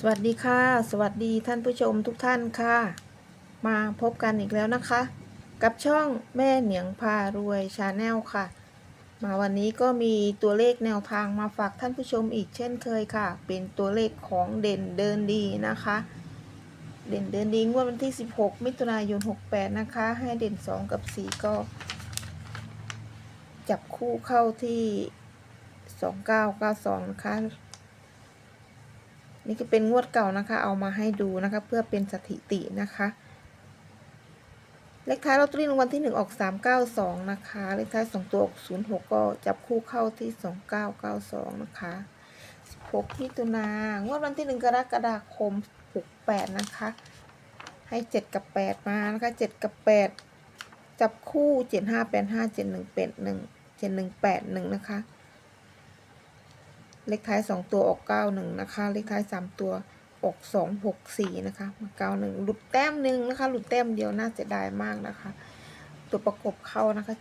สวัสดีค่ะ สวัสดีท่านผู้ชมทุกท่านค่ะ มาพบกันอีกแล้วนะคะ กับช่องแม่เหนียงพารวยชาแนลค่ะ มาวันนี้ก็มีตัวเลขแนวทางมาฝากท่านผู้ชมอีกเช่นเคยค่ะ เป็นตัวเลขของเด่นเดินดีนะคะ เด่นเดินดีงวดวันที่ 16 มิถุนายน 68 นะคะ ให้เด่น 2 กับ 4 ก็ จับคู่เข้าที่ 2992 นะคะ นี่ก็เป็นงวดเก่านะคะ เอามาให้ดูนะคะ เพื่อเป็นสถิตินะคะ เลขท้ายลอตเตอรี่รางวัลที่ 1 ออก 392 นะคะ เลขท้าย 2 ตัวออก 06 ก็จับคู่เข้าที่ 2992 นะคะ 16มิถุนางวดวันที่ 1 กรกฎาคม 68 นะคะ ให้ 7 กับ 8 มานะคะ 7 กับ 8 จับคู่ 7585 7181 7181 นะคะ เลขท้าย 2 ตัวออก 91 นะคะ เลขท้าย 3 ตัวออก 264 นะคะมา91 หลุดแต้มหนึ่งนะคะ หลุดแต้มเดียวน่าเสียดายมากนะคะ ตัวประกบเข้านะคะ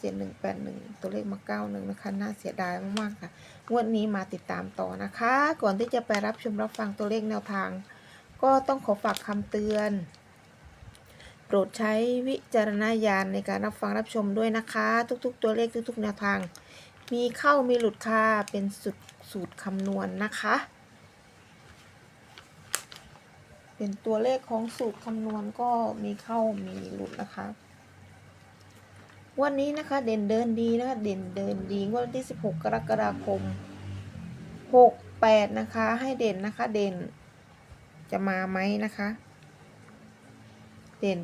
7181 ตัวเลขมา 91 นะคะ น่าเสียดายมากๆค่ะ งวดนี้มาติดตามต่อนะคะ ก่อนที่จะไปรับชมรับฟังตัวเลขแนวทาง ก็ต้องขอฝากคำเตือน โปรดใช้วิจารณญาณในการรับฟังรับชมด้วยนะคะ ทุกๆ ตัวเลขทุก ๆ แนวทาง มีเข้ามีหลุดค่ะ เป็นสุดสูตรคำนวณนนะคะ เป็นตัวเลขของสูตรคำนวณก็มีเข้ามีหลุดนะคะ วันนี้นะคะเด่นเดินดีนะคะเด่นเดินดีวดวันที่ 16 กรกฎาคม 68 นะคะ ให้เด่นนะคะเด่นจะมาไหมนะคะ เด่น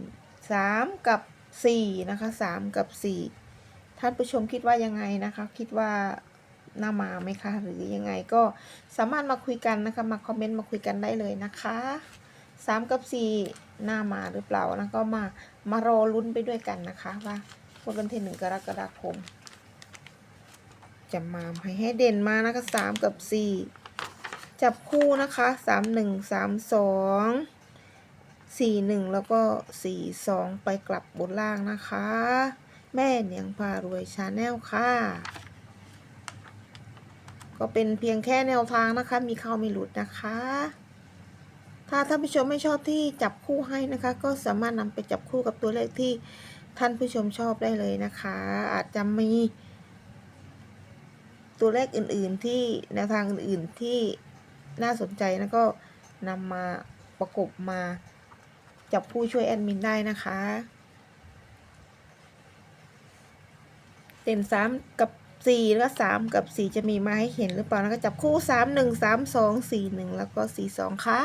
3 กับ 4 นะคะ 3 กับ 4 ท่านผู้ชมคิดว่ายังไงนะคะ คิดว่าน่ามาไหมคะหรือยังไงก็สามารถมาคุยกันนะคะมาคอมเมนต์มาคุยกันได้เลยนะคะสามกับสี่หน้ามาหรือเปล่านะก็มามารอลุ้นไปด้วยกันนะคะว่าวันที่หนึ่งกรกฎาคมจะมาให้ให้เด่นมานะคะสามกับสี่จับคู่นะคะสามหนึ่งสามสองสี่หนึ่งแล้วก็สี่สองไปกลับบนล่างนะคะ แม่เนียงพารวยชาแนลค่ะ ก็เป็นเพียงแค่แนวทางนะคะ มีเข้ามีหลุดนะคะ ถ้าท่านผู้ชมไม่ชอบที่จับคู่ให้นะคะ ก็สามารถนำไปจับคู่กับตัวเลขที่ท่านผู้ชมชอบได้เลยนะคะ อาจจะมี ตัวเลขอื่น ๆ ที่แนวทางอื่น ๆ ที่น่าสนใจแล้วก็นำมาประกบมาจับผู้ช่วยแอดมินได้นะคะ เด่นสามกับสี่แล้วก็สามกับสี่จะมีมาให้เห็นหรือเปล่าแล้วก็จับคู่สามหนึ่งสามสองสี่หนึ่งแล้วก็สี่สองค่ะ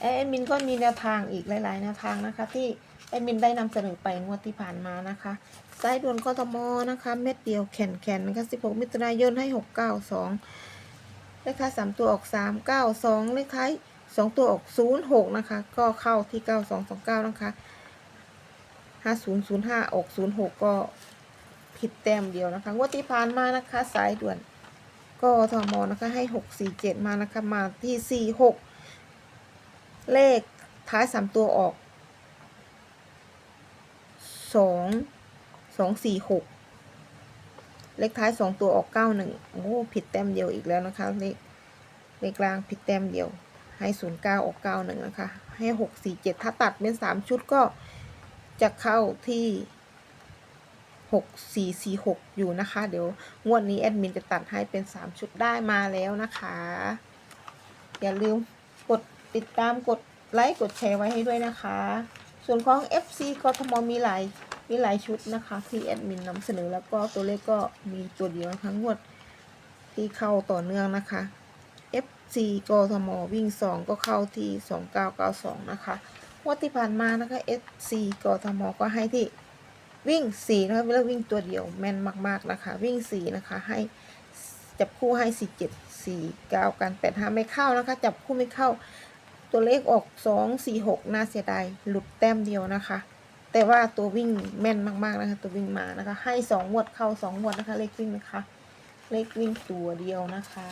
แอดมินก็มีแนวทางอีกหลาย ๆ แนวทางนะคะ ที่แอดมินได้นำเสนอไปงวดที่ผ่านมานะคะสายด่วนกทมนะคะ เม็ดเดียวแขนแขนนะคะ16 มิถุนายนให้ 692 เลขท้าย3ตัวออก 392 เลขท้าย 2ตัวออก06นย์หกนะคะ ก็เข้าที่9229นะคะ5005ออก06ก็ผิดแต้มเดียวนะคะงวดที่ผ่านมานะคะ สายด่วนก็ทมนะคะ ให้647มานะคะ มาที่46เลขท้ายสามตัวออกสองสองสี่หกเลขท้ายสองตัวออกเก้าหนึ่งโอ้ผิดแต้มเดียวอีกแล้วนะคะเลขเลขกลางผิดแต้มเดียว ให้ศูนย์เก้าออกเก้าหนึ่งนะคะ ให้หกสี่เจ็ดถ้าตัดเป็นสามชุดก็จะเข้าที่หกสี่สี่หกอยู่นะคะ เดี๋ยวงวดนี้แอดมินจะตัดให้เป็นสามชุดได้มาแล้วนะคะ อย่าลืมกดติดตามกดไลค์กดแชร์ไว้ให้ด้วยนะคะ ส่วนของ FC กทมมีหลายมีหลายชุดนะคะ ที่แอดมินนำเสนอแล้วก็ตัวเลขก็มีตัวเดียวนะคะงวดที่เข้าต่อเนื่องนะคะ FC กทมวิ่ง 2 ก็เข้าที่ 2992 นะคะงวดที่ผ่านมานะคะ FC กทมก็ให้ที่วิ่ง 4 นะคะเวลาวิ่งตัวเดียวแม่นมาก ๆ นะคะ วิ่ง 4 นะคะ ให้จับคู่ให้ 47 4 9 กัน 85 ไม่เข้านะคะ จับคู่ไม่เข้า ตัวเลขออกสองสี่หกน่าเสียดายหลุดแต้มเดียวนะคะ แต่ว่าตัววิ่งแม่นมาก ๆ นะคะ ตัววิ่งมานะคะ ให้สองวดเข้าสองงวดนะคะ เลขวิ่งนะคะ เลขวิ่งตัวเดียวนะคะ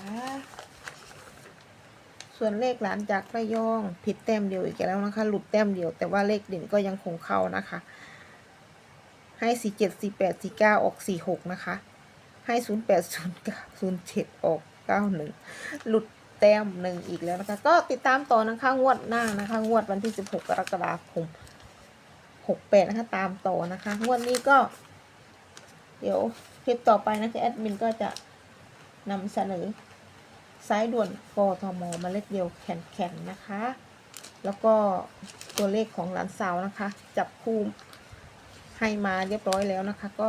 ส่วนเลขหลานจากระยองผิดแต้มเดียวอีกแล้วนะคะ หลุดแต้มเดียว แต่ว่าเลขเด่นก็ยังคงเข้านะคะ ให้สี่เจ็ดสี่แปดสี่เก้าออกสี่หกนะคะ ให้ศูนย์แปดศูนย์เก้าศูนย์เจ็ดออกเก้าหนึ่งหลุดแต้มหนึ่งอีกแล้วนะคะ ก็ติดตามต่อนะคะงวดหน้านะคะ งวดวันที่สิบหกกรกฎาคมหกแปดนะคะ ตามต่อนะคะ งวดนี้ก็ เดี๋ยวคลิปต่อไปนะคะแอดมินก็จะนำเสนอ สายด่วนกทมมาเล็ดเดียวแข็งๆนะคะ แล้วก็ตัวเลขของหลานสาวนะคะ จับคู่ให้มาเรียบร้อยแล้วนะคะ ก็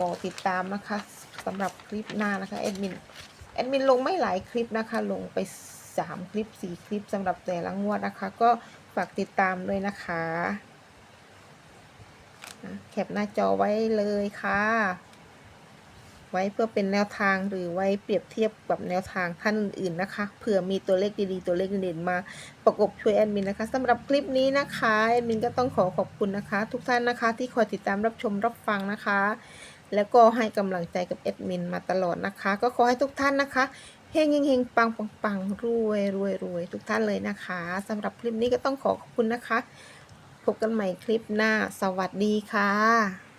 รอติดตามนะคะสำหรับคลิปหน้านะคะแอดมินแอดมินลงไม่หลายคลิปนะคะ ลงไปสามคลิปสี่คลิปสำหรับแต่ละงวดนะคะ ก็ฝากติดตามด้วยนะคะนะแคปหน้าจอไว้เลยค่ะ ไว้เพื่อเป็นแนวทางหรือไว้เปรียบเทียบกับแนวทางท่านอื่นๆนะคะ เผื่อมีตัวเลขดีๆ ตัวเลขเด่นๆมาประกบช่วยแอดมินนะคะสำหรับคลิปนี้นะคะแอดมินก็ต้องขอขอบคุณนะคะ ทุกท่านนะคะ ที่คอยติดตามรับชมรับฟังนะคะ แล้วก็ให้กำลังใจกับแอดมินมาตลอดนะคะ ก็ขอให้ทุกท่านนะคะเฮงเฮงเฮงปังปังปังรวยรวยรวยทุกท่านเลยนะคะสำหรับคลิปนี้ก็ต้องขอขอบคุณนะคะ พบกันใหม่คลิปหน้า สวัสดีค่ะ